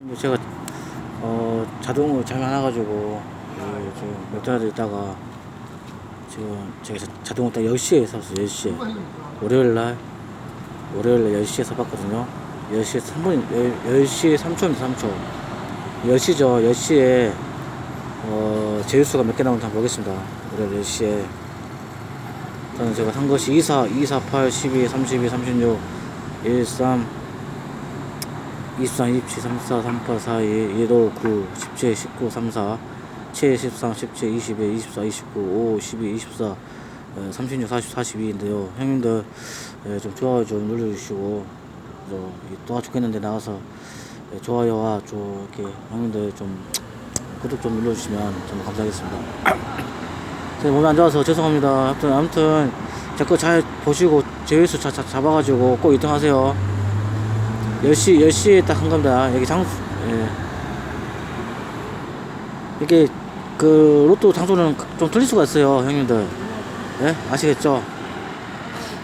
뭐 제가 어 자동으로 잠이 안 와가지고 그 지금 맥도날드 있다가 지금 제가 자- 자동으로 딱 10시에 샀어요 10시에. 월요일날 월요일날 10시에 사봤거든요. 10시에 3분 10시에 3초입니다 3초 10시죠 10시에 어 제휴수가 몇 개 나오는지 한번 보겠습니다. 월요일 10시에. 저는 제가 산 것이 24, 248, 12, 32, 36, 13 23, 27, 34, 38, 42, 15, 9, 17, 19, 34, 7, 13, 17, 21, 24, 29, 5, 12, 24, 어, 36, 40, 42인데요. 형님들 예, 좀 좋아요 좀 눌러주시고 저, 또 좋겠는데 나가서 예, 좋아요와 좀 이렇게 형님들 좀 구독 좀 눌러주시면 정말 감사하겠습니다. 제 몸이 안 좋아서 죄송합니다. 아무튼 아무튼 제 거 잘 보시고 제외수 잡아가지고 꼭 1등 하세요. 10시, 10시에 딱 한 겁니다. 여기 장수, 예. 이게, 그, 로또 장소는 좀 틀릴 수가 있어요, 형님들. 예? 아시겠죠?